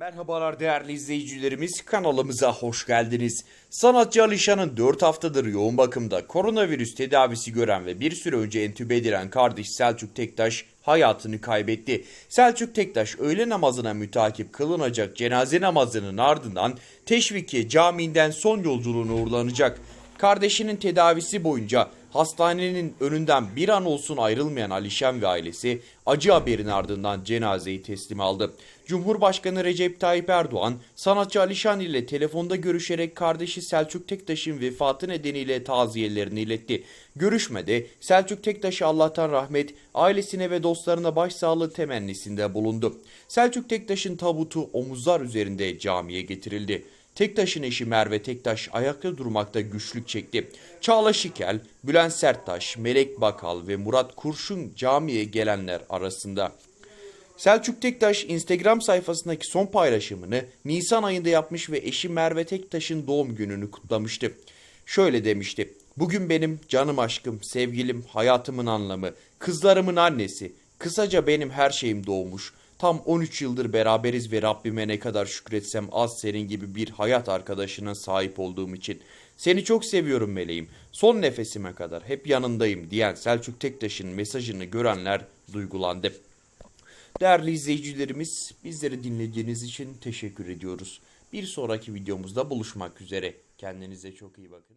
Merhabalar değerli izleyicilerimiz kanalımıza hoş geldiniz. Sanatçı Alişan'ın 4 haftadır yoğun bakımda koronavirüs tedavisi gören ve bir süre önce entübe edilen kardeş Selçuk Tektaş hayatını kaybetti. Selçuk Tektaş öğle namazına mütakip kılınacak cenaze namazının ardından Teşvikiye Camii'nden son yolculuğuna uğurlanacak. Kardeşinin tedavisi boyunca hastanenin önünden bir an olsun ayrılmayan Alişen ve ailesi acı haberin ardından cenazeyi teslim aldı. Cumhurbaşkanı Recep Tayyip Erdoğan sanatçı Alişan ile telefonda görüşerek kardeşi Selçuk Tektaş'ın vefatı nedeniyle taziyelerini iletti. Görüşmede Selçuk Tektaş'a Allah'tan rahmet, ailesine ve dostlarına başsağlığı temennisinde bulundu. Selçuk Tektaş'ın tabutu omuzlar üzerinde camiye getirildi. Tektaş'ın eşi Merve Tektaş ayakta durmakta güçlük çekti. Çağla Şikel, Bülent Serttaş, Melek Bakal ve Murat Kurşun camiye gelenler arasında. Selçuk Tektaş Instagram sayfasındaki son paylaşımını Nisan ayında yapmış ve eşi Merve Tektaş'ın doğum gününü kutlamıştı. Şöyle demişti. Bugün benim canım aşkım, sevgilim, hayatımın anlamı, kızlarımın annesi, kısaca benim her şeyim doğmuş. Tam 13 yıldır beraberiz ve Rabbime ne kadar şükretsem az senin gibi bir hayat arkadaşına sahip olduğum için. Seni çok seviyorum meleğim. Son nefesime kadar hep yanındayım diyen Selçuk Tektaş'ın mesajını görenler duygulandı. Değerli izleyicilerimiz, bizleri dinlediğiniz için teşekkür ediyoruz. Bir sonraki videomuzda buluşmak üzere. Kendinize çok iyi bakın.